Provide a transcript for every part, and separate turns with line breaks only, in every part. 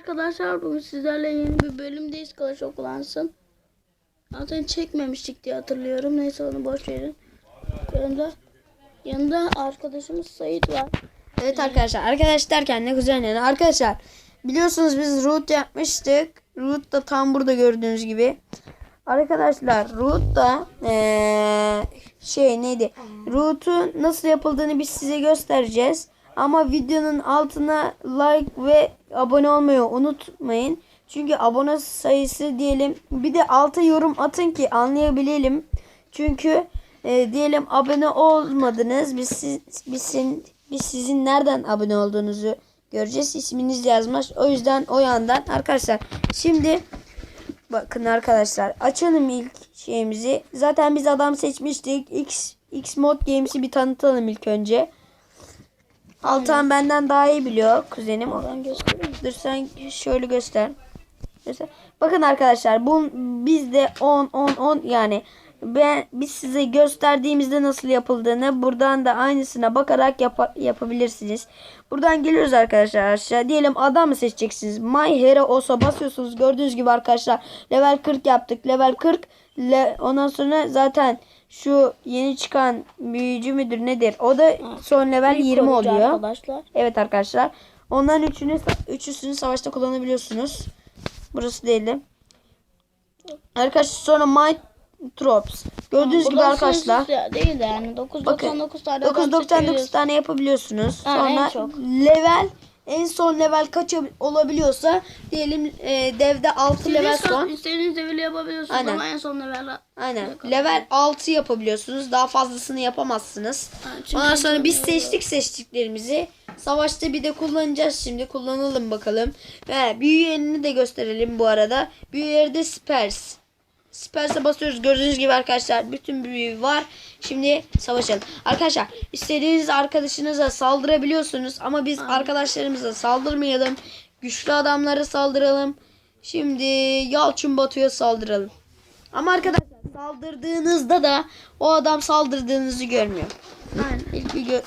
Arkadaşlar bugün sizlerle yeni bir bölümdeyiz Clash of. Zaten çekmemiştik diye hatırlıyorum. Neyse onu boş verin. Yanında, yanında arkadaşımız Sait var.
Evet arkadaşlar. Arkadaş derken ne güzel yani. Arkadaşlar biliyorsunuz biz root yapmıştık. Root da tam burada gördüğünüz gibi. Arkadaşlar root da eee, şey neydi? Root'u nasıl yapıldığını biz size göstereceğiz. Ama videonun altına like ve abone olmayı unutmayın. Çünkü abone sayısı diyelim bir de alta yorum atın ki anlayabilelim. Çünkü e, diyelim abone olmadınız. Biz, siz, biz, sizin, biz sizin nereden abone olduğunuzu göreceğiz. İsminiz yazmaz. O yüzden o yandan arkadaşlar. Şimdi bakın arkadaşlar açalım ilk şeyimizi. Zaten biz adam seçmiştik. X X mod games'i bir tanıtalım ilk önce. Altan benden daha iyi biliyor kuzenim.
Ben göstereyim.
Dur sen şöyle göster. Göster. Bakın arkadaşlar bu bizde 10 10 10 yani ben biz size gösterdiğimizde nasıl yapıldığını buradan da aynısına bakarak yapa- yapabilirsiniz. Buradan geliyoruz arkadaşlar aşağı. Diyelim adam mı seçeceksiniz? My Hero olsa basıyorsunuz. Gördüğünüz gibi arkadaşlar level 40 yaptık. Level 40 le, ondan sonra zaten şu yeni çıkan büyücü müdür nedir? O da son level
Büyük
20
koruyucu
oluyor.
Arkadaşlar.
Evet arkadaşlar. Onların üçünü, üçüsünü savaşta kullanabiliyorsunuz. Burası değil de. Arkadaşlar sonra My Troops. Gördüğünüz gibi
Burada
arkadaşlar.
Değil de yani 999 tane adam
999
seçebiliyoruz.
tane yapabiliyorsunuz.
Ha,
Sonra level en son level kaç olabiliyorsa diyelim e, devde 6 level
İstediğiniz,
son.
istediğiniz level yapabiliyorsunuz
Aynen.
ama en son level
Aynen. Level 6 yapabiliyorsunuz. Daha fazlasını yapamazsınız.
Çünkü
Ondan sonra biz seçtik seçtiklerimizi. Savaşta bir de kullanacağız şimdi. Kullanalım bakalım. Ve büyü yerini de gösterelim bu arada. Büyü yeri de Spers. Spers'e basıyoruz. Gördüğünüz gibi arkadaşlar bütün büyü var. Şimdi savaşalım. Arkadaşlar istediğiniz arkadaşınıza saldırabiliyorsunuz. Ama biz arkadaşlarımıza saldırmayalım. Güçlü adamlara saldıralım. Şimdi Yalçın Batu'ya saldıralım. Ama arkadaşlar saldırdığınızda da o adam saldırdığınızı görmüyor.
Aynen.
İlk bir gö-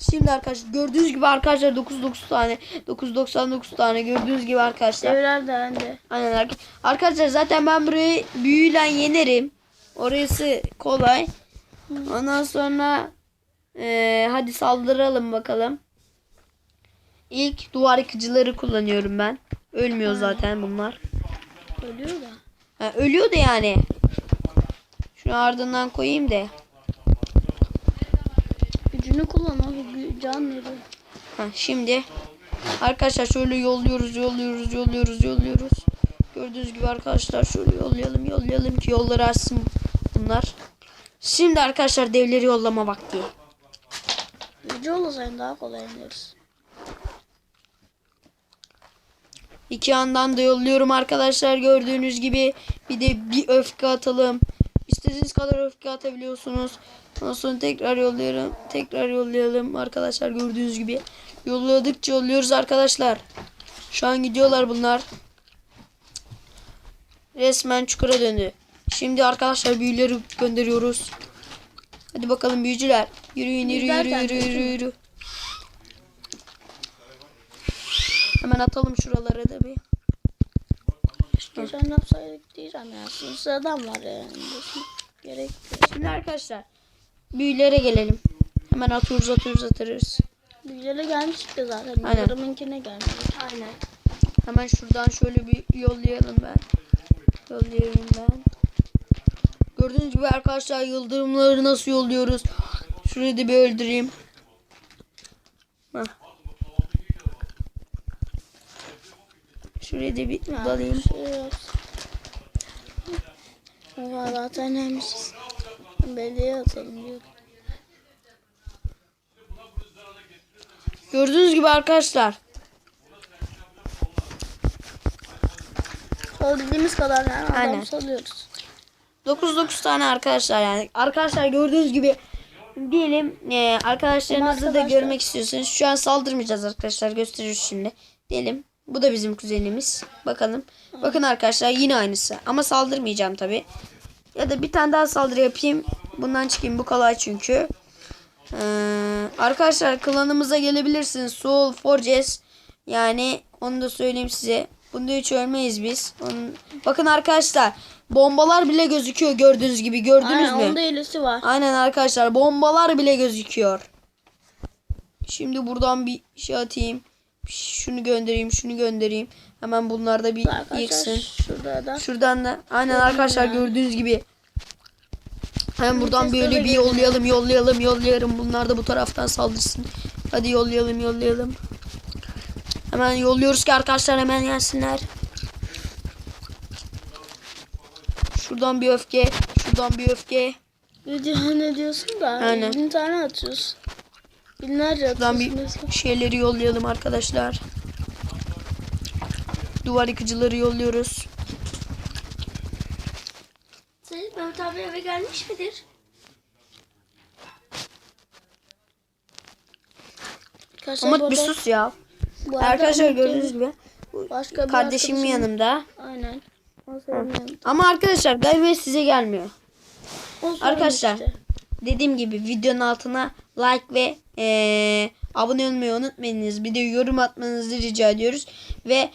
Şimdi arkadaşlar gördüğünüz gibi arkadaşlar 99 tane 999 tane gördüğünüz gibi arkadaşlar.
Devler de bende.
Aynen arka- arkadaşlar zaten ben burayı büyüyle yenerim. Orası kolay. Ondan sonra eee, hadi saldıralım bakalım. İlk duvar yıkıcıları kullanıyorum ben. Ölmüyor zaten bunlar.
Ölüyor da.
Ha, ölüyor da yani. Şunu ardından koyayım da.
Gücünü kullan abi. Can veriyor.
Ha, şimdi arkadaşlar şöyle yolluyoruz, yolluyoruz, yolluyoruz, yolluyoruz. Gördüğünüz gibi arkadaşlar şöyle yollayalım, yollayalım ki yolları açsın bunlar. Şimdi arkadaşlar devleri yollama vakti.
Gücü olsaydı daha kolay ineriz.
İki yandan da yolluyorum arkadaşlar gördüğünüz gibi. Bir de bir öfke atalım. İstediğiniz kadar öfke atabiliyorsunuz. Ondan sonra tekrar yolluyorum. Tekrar yollayalım arkadaşlar gördüğünüz gibi. Yolladıkça yolluyoruz arkadaşlar. Şu an gidiyorlar bunlar. Resmen çukura döndü. Şimdi arkadaşlar büyüleri gönderiyoruz. Hadi bakalım büyücüler. Yürüyün yürü yürü yürü yürü yürü. Hemen atalım şuralara da bir.
Geçen yapsaydık diyeceğim ya. Sınırsız adam var yani. Gerek yok.
Şimdi arkadaşlar büyülere gelelim. Hemen atıyoruz atıyoruz atıyoruz.
Büyülere gelmiştik de zaten.
Aynen.
Yarımınkine gelmedik.
Aynen. Hemen şuradan şöyle bir yollayalım ben. Yollayayım ben. Gördüğünüz gibi arkadaşlar yıldırımları nasıl yolluyoruz. Şurayı da bir öldüreyim. Hah. Şurayı da bir dalayım.
Şey. Oha zaten neymişiz. Belediye atalım diyor.
Gördüğünüz gibi arkadaşlar.
Salabildiğimiz kadar yani adam
Aynen.
salıyoruz.
9-9 tane arkadaşlar yani. Arkadaşlar gördüğünüz gibi diyelim e, arkadaşlarınızı da
Arkadaşlar-
görmek istiyorsanız şu an saldırmayacağız arkadaşlar gösteririz şimdi. Diyelim bu da bizim kuzenimiz. Bakalım. Bakın arkadaşlar yine aynısı ama saldırmayacağım tabi. Ya da bir tane daha saldırı yapayım. Bundan çıkayım bu kolay çünkü. Ee, arkadaşlar klanımıza gelebilirsiniz. Soul Forges yani Onu da söyleyeyim size. Bunda hiç ölmeyiz biz. Onun... Bakın arkadaşlar bombalar bile gözüküyor gördüğünüz gibi. Gördünüz
Aynen
mü?
onda hilesi var.
Aynen arkadaşlar bombalar bile gözüküyor. Şimdi buradan bir şey atayım. Şunu göndereyim, şunu göndereyim. Hemen bunlar da bir
Arkadaşlar
yıksın.
şurada da.
Şuradan da aynen arkadaşlar
ya.
gördüğünüz gibi. Hemen buradan böyle bir yollayalım, yollayalım, yollayalım. Bunlar da bu taraftan saldırsın. Hadi yollayalım, yollayalım. Hemen yolluyoruz ki arkadaşlar hemen gelsinler. Şuradan bir öfke, şuradan bir öfke.
Ne, diyor, ne diyorsun da?
Aynen.
Bin tane atıyorsun. Binlerce atıyorsun.
bir şeyleri yollayalım arkadaşlar. Duvar yıkıcıları yolluyoruz.
Senin Mehmet abi eve gelmiş midir? Arkadaşlar
Ama bir sus ya.
bu
Arkadaşlar gördüğünüz gibi
Başka bir
kardeşim yanımda.
Aynen.
Ama arkadaşlar galiba size gelmiyor. Arkadaşlar
işte.
Dediğim gibi videonun altına like ve eee, abone olmayı unutmayınız. Bir de yorum atmanızı rica ediyoruz. Ve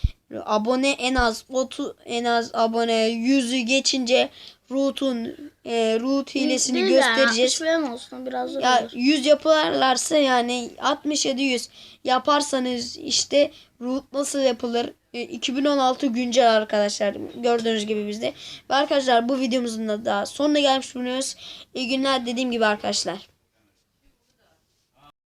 abone en az 30 en az abone 100'ü geçince Root'un eee Root hilesini
Değil
göstereceğiz.
60 falan olsun biraz zor
Ya
olur.
100 yaparlarsa yani 67 100 yaparsanız işte root nasıl yapılır? E, 2016 güncel arkadaşlar. Gördüğünüz gibi bizde. Ve arkadaşlar bu videomuzun da sonuna gelmiş bulunuyoruz. İyi günler dediğim gibi arkadaşlar.